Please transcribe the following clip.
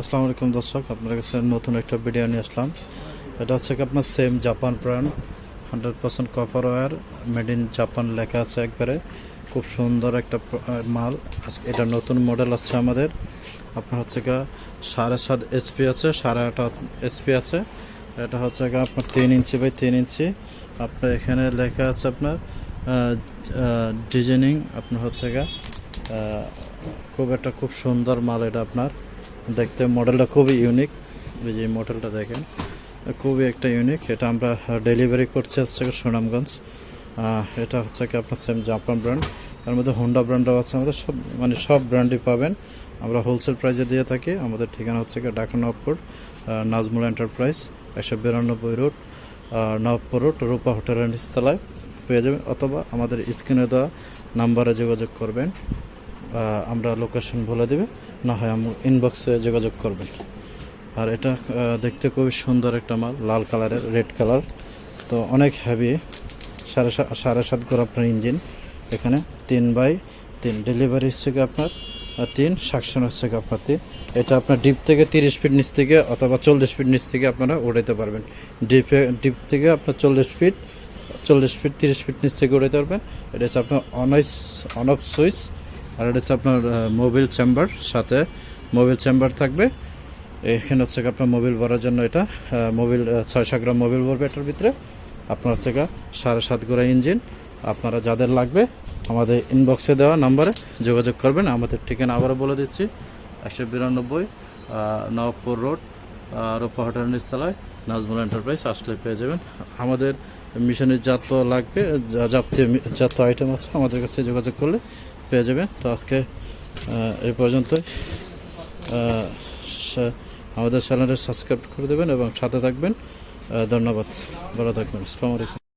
আসসালামু আলাইকুম দর্শক, আপনার কাছে নতুন একটা ভিডিও নিয়ে আসলাম। এটা হচ্ছে কি আপনার same Japan brand hundred percent copper wire made in Japan লেখা আছে একবারে। খুব সুন্দর একটা মাল। এটা নতুন মডেল আছে আমাদের। আপনার হচ্ছে গা সাড়ে সাত এইচপি আছে, সাড়ে আট এইচপি আছে। এটা হচ্ছে গা আপনার তিন ইঞ্চি বাই তিন ইঞ্চি। আপনার এখানে লেখা আছে আপনার ডিজাইনিং আপনার হচ্ছে গা খুব একটা খুব সুন্দর মাল এটা আপনার। দেখতে মডেলটা খুবই ইউনিক এই যে মডেলটা দেখেন, খুবই একটা ইউনিক এটা আমরা ডেলিভারি করছি হচ্ছে সুনামগঞ্জ। এটা হচ্ছে কি আপনার সেম জাপান ব্র্যান্ড এর মধ্যে হোন্ডা ব্র্যান্ডও আছে আমাদের, সব মানে সব ব্র্যান্ডই পাবেন। আমরা হোলসেল প্রাইসে দিয়ে থাকি। আমাদের ঠিকানা হচ্ছে কি ঢাকা নবপুর নাজমুল এন্টারপ্রাইজ একশো বিরানব্বই রোড নবপুর রোড রূপা হোটেলের নিচতলায়। পেয়ে যাবেন অথবা আমাদের স্ক্রিনে দেওয়া নাম্বারে যোগাযোগ করবেন। আমরা লোকেশন বলে দেবে। না হয় ইনবক্সে যোগাযোগ করবেন। আর এটা দেখতে খুবই সুন্দর একটা মাল, লাল কালারের রেড কালার তো অনেক হ্যাভি সাড়ে সাড়ে সাত ঘর আপনার ইঞ্জিন এখানে তিন বাই তিন ডেলিভারি হচ্ছে কি আপনার তিন সাকশন হচ্ছে গিয়ে আপনার তিন। এটা আপনার ডিপ থেকে তিরিশ ফিট নিচ থেকে অথবা চল্লিশ ফিট নিচ থেকে আপনারা উড়াইতে পারবেন। ডিপে ডিপ থেকে আপনার চল্লিশ ফিট চল্লিশ ফিট তিরিশ ফিট নিচ থেকে উড়াইতে পারবেন। এটা হচ্ছে আপনার অনইস অন অফ সুইচ আর এটা হচ্ছে আপনার মোবিল চেম্বার সাথে মোবিল চেম্বার থাকবে। এখানে হচ্ছে আপনার মোবিল ভরার জন্য এটা মোবিল ছয়শো গ্রাম মোবিল ভরবে এটার ভিতরে। আপনার হচ্ছে সাড়ে সাত গোড়া ইঞ্জিন আপনারা যাদের লাগবে আমাদের ইনবক্সে দেওয়া নাম্বারে যোগাযোগ করবেন। আমাদের ঠিকানা আবারও বলে দিচ্ছি, একশো বিরানব্বই নবপুর রোড রূপা হোটেল নিচতলায়, নাজমুল এন্টারপ্রাইজ আসলে পেয়ে যাবেন। আমাদের মিশনের যত লাগবে, যা- যাবতীয় আইটেম আছে আমাদের কাছে যোগাযোগ করলে পেয়ে যাবেন তো আজকে এই পর্যন্তই। আমাদের চ্যানেলটা সাবস্ক্রাইব করে দেবেন এবং সাথে থাকবেন। ধন্যবাদ। ভালো থাকবেন। আসসালামু আলাইকুম।